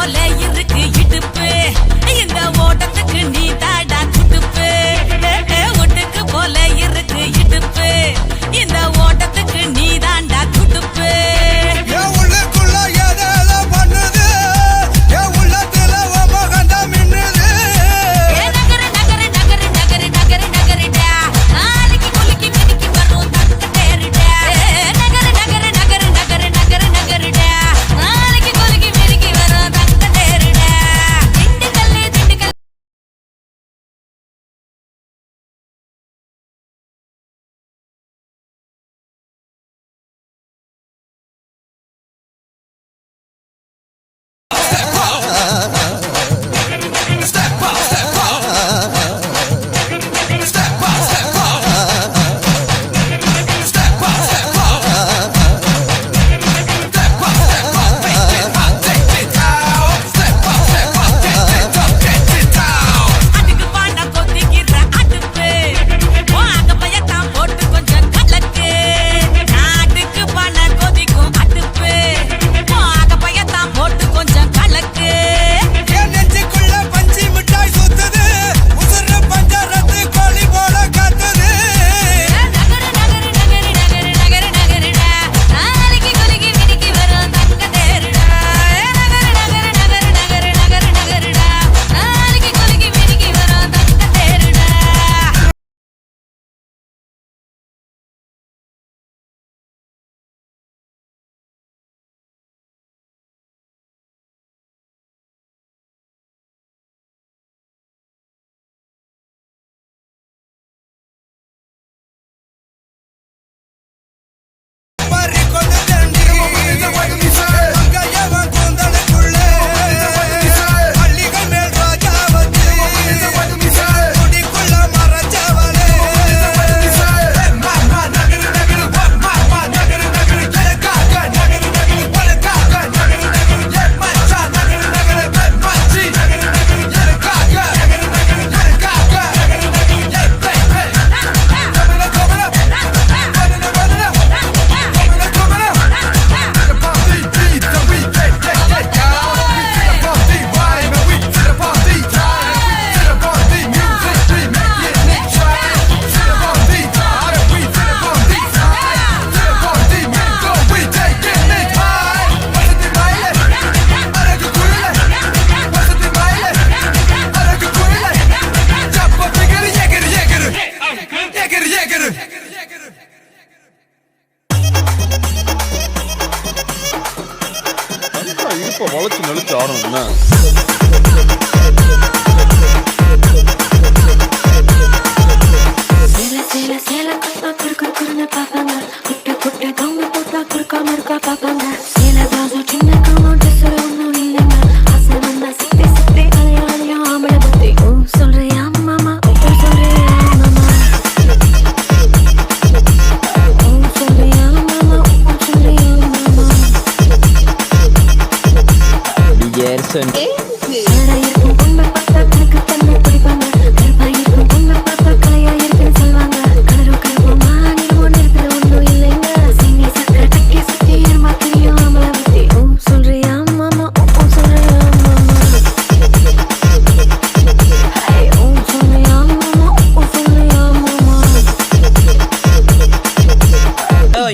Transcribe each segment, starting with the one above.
போல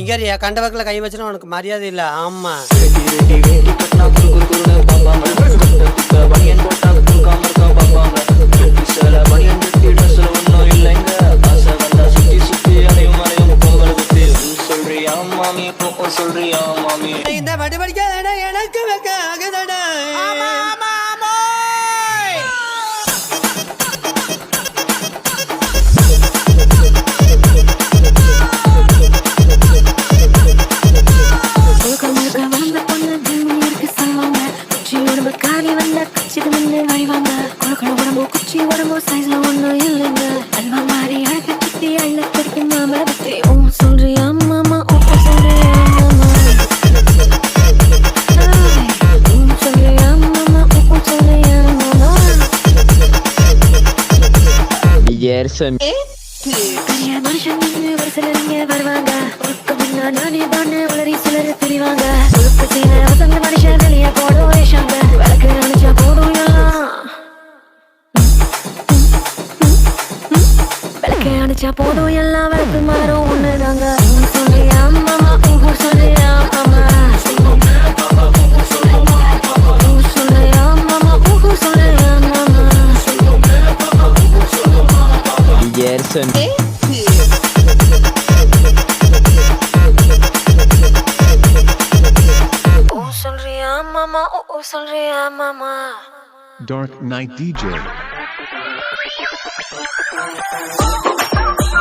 இங்கேறியா கண்டவக்கில் கை வச்சுனா உனக்கு மரியாதை இல்லை. ஆமாம் சொல்றியா? வச்சிருக்கேன் மாமா தெரிவாங்க. வசந்த மனுஷன் வெளியே போடும் போடும் நினைச்சா போதும் எல்லாம் வளர்த்து மாறும் ஒண்ணுதாங்க சொல்றியா மாமா ஊ சொல்றியா மாமா Gerson. Dark Knight DJ.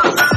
Yeah.